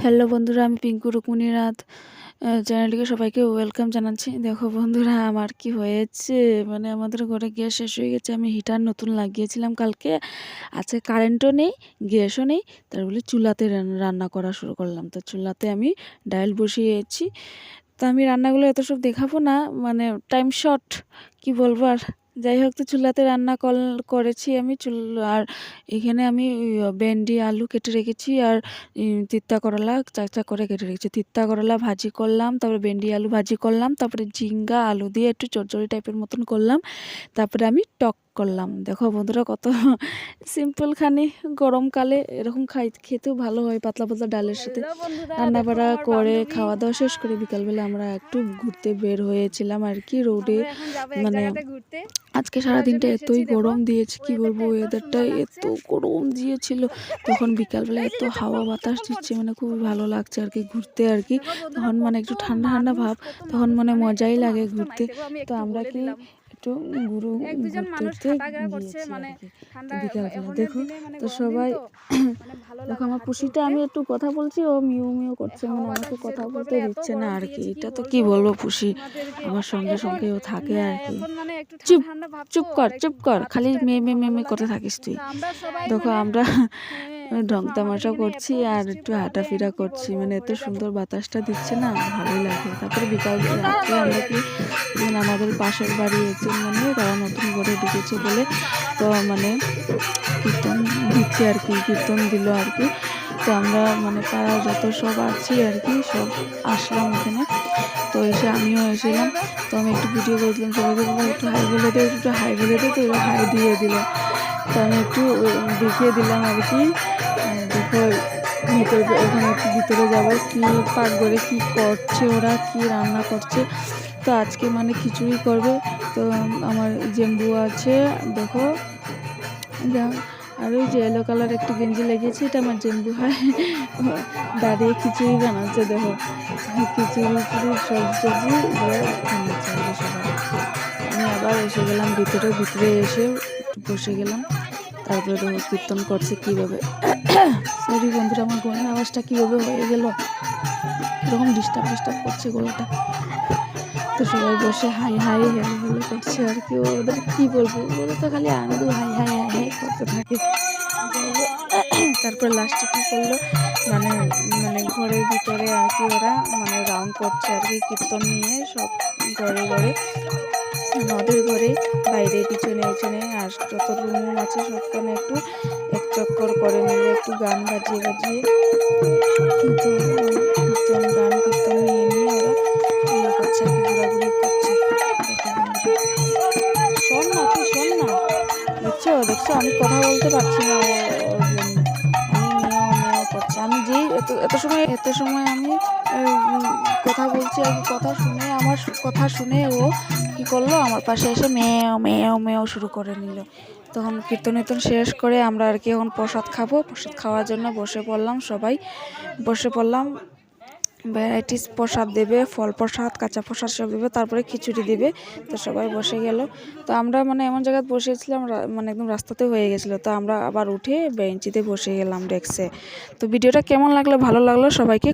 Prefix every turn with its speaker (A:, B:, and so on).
A: Hello বন্ধুরা, আমি পিঙ্কু রুকমণি রাত। চ্যানেলটিকে সবাইকে ওয়েলকাম জানাচ্ছি। দেখো বন্ধুরা, আমার কি হয়েছে? মানে আমাদের ঘরে গ্যাস শেষ হয়ে গেছে। আমি হিটার নতুন লাগিয়েছিলাম কালকে। আজকে কারেন্টও নেই গ্যাসও নেই। তার বলে চুলাতে রান- রান্না করা শুরু করলাম। তো চুলাতে আমি ডাইল বসিয়েছি। তো আমি রান্নাগুলো এত সব দেখাবো না। মানে টাইম শর্ট কি বলব আর? যাই হোক তো চুলাতে রান্না কল- করেছি আমি চুল, আর এখানে আমি ভেন্ডি, আলু কেটে রেখেছি আর তিত্তা করলা চাক চাক করে কেটে রেখেছি। তিত্তা করলা ভাজি করলাম, তারপরে ভেন্ডি, আলু ভাজি করলাম, তারপরে ঝিঙ্গা, আলু দিয়ে একটু চচ্চড়ি টাইপের মতন করলাম। তারপরে আমি টক করলাম। দেখো বন্ধুরা কত সিম্পল খানি গরমকালে এরকম খাই খেতেও ভালো হয় পাতলা পাতলা ডালের সাথে। রান্না বাড়া করে খাওয়া দাওয়া শেষ করে বিকালবেলা আমরা একটু ঘুরতে বের হয়েছিলাম আর কি রোডে। মানে আজকে সারাদিনটা এতই গরম দিয়েছে কি বলব ওয়েদারটা এত গরম দিয়েছিল। তখন বিকালবেলা এত হাওয়া বাতাস দিচ্ছে মানে খুবই ভালো লাগছে আর কি ঘুরতে আর কি। তখন মানে একটু ঠান্ডা ঠান্ডা ভাব তখন মানে মজাই লাগে ঘুরতে। তো আমরা কি একটু বিকালবেলা
B: এখনের
A: দেখো তো সবাই
B: মানে
A: দেখো আমার পুষিটা আমি একটু কথা বলছি ও মিউ মিউ করছে মানে আমাকে কথা বলতে দিচ্ছে না আর কি। এটা তো কি
B: বলব
A: পুষি? আমার সঙ্গে সঙ্গে ও থাকে আর কি।
B: মানে
A: চুপ, চুপ কর চুপ কর খালি মেয়ে মেয়ে মেয়ে মেয়ে করতে থাকিস তুই। দেখো
B: মানে,
A: আমরা
B: হ্যাঁ,
A: ঢং তামাশা করছি আর একটু হাঁটাফেরা করছি। মানে এত সুন্দর বাতাসটা দিচ্ছে না, ভালোই লাগে। তারপরে বিকাল রাত্রে আমরা কি মানে আমাদের পাশের বাড়ি একজন মানে তারা নতুন করে ঢুকেছে বলে তো মানে কীর্তন দিচ্ছে আর কি, কীর্তন দিল আর কি। তো আমরা মানে পাড়া যত সব আছি আর কি, সব আসলাম ওখানে। তো এসে আমিও এসেছিলাম তো আমি একটু ভিডিও করেছিলাম সবাইকে একটু হাই বলে দে একটু হাই বলে দে তো ওরা হাই দিয়ে দিল। তো আমি একটু দেখিয়ে দিলাম আর কি। দেখো, ভিতরে ওখানে একটু ভিতরে যাব। কি পাকঘরে কি করছে ওরা, কি রান্না করছে। তো আজকে মানে খিচুড়ি করবে। তো আমার জেম্বু আছে, দেখো। যা- আর ওই যে এলো কালার একটু গেঞ্জি লেগেছে এটা আমার জেম্বু। হয়, দাঁড়িয়ে খিচুড়ি বানাচ্ছে, দেখো। খিচুড়ি সবজি আর কি সবাই আমি আবার এসে গেলাম ভিতরে ভিতরে এসে বসে গেলাম। তারপরে কীর্তন করছে কীভাবে। সরি বন্ধুরা, আমার গলার আওয়াজটা কীভাবে হয়ে গেল? এরকম ডিস্টার্ব ডিস্টার্ব করছে গলাটা। তো সবাই বসে হাই হাই হেলো হেলো করছে আর কি। ওদের কি বলব? ওরা তো খালি আনন্দ, হাই হাই হাই হাই করতে থাকে। তারপর লাস্টে কী করল? মানে মানে ঘরের ভিতরে আর কি ওরা মানে রাউন্ড করছে আর কি কীর্তন নিয়ে সব ঘরে ঘরে। আমাদের ঘরে বাইরে পিছনে পিছনে আর যত রুম আছে সবখানে একটু এক চক্কর করে নিলে একটু গান বাজিয়ে বাজিয়ে গান নিয়ে নিয়ে ইয়ে শোন না শোন না দেখছ আমি কথা বলতে পারছি না আমি মেয়েও মেয়েও আমি যেই এত এত সময় এত সময় আমি কথা বলছি আর কথা শুনে, আমার কথা শুনে ও কি করল? আমার পাশে এসে মেয়েও মেয়েও মেয়েও শুরু করে নিল। তখন কীর্তন টীর্তন শেষ করে আমরা আর কি এখন প্রসাদ খাব। প্রসাদ খাওয়ার জন্য বসে পড়লাম সবাই। বসে পড়লাম। ভ্যারাইটিস প্রসাদ দেবে, ফল প্রসাদ, কাঁচা প্রসাদ সব দেবে, তারপরে খিচুড়ি দেবে। তো সবাই বসে গেল। তো আমরা মানে এমন জায়গায় বসেছিলাম মানে একদম রাস্তাতে হয়ে গেছিল। তো আমরা আবার উঠে বেঞ্চিতে বসে গেলাম ডেস্কে। তো ভিডিওটা কেমন লাগল, ভালো লাগল সবাইকে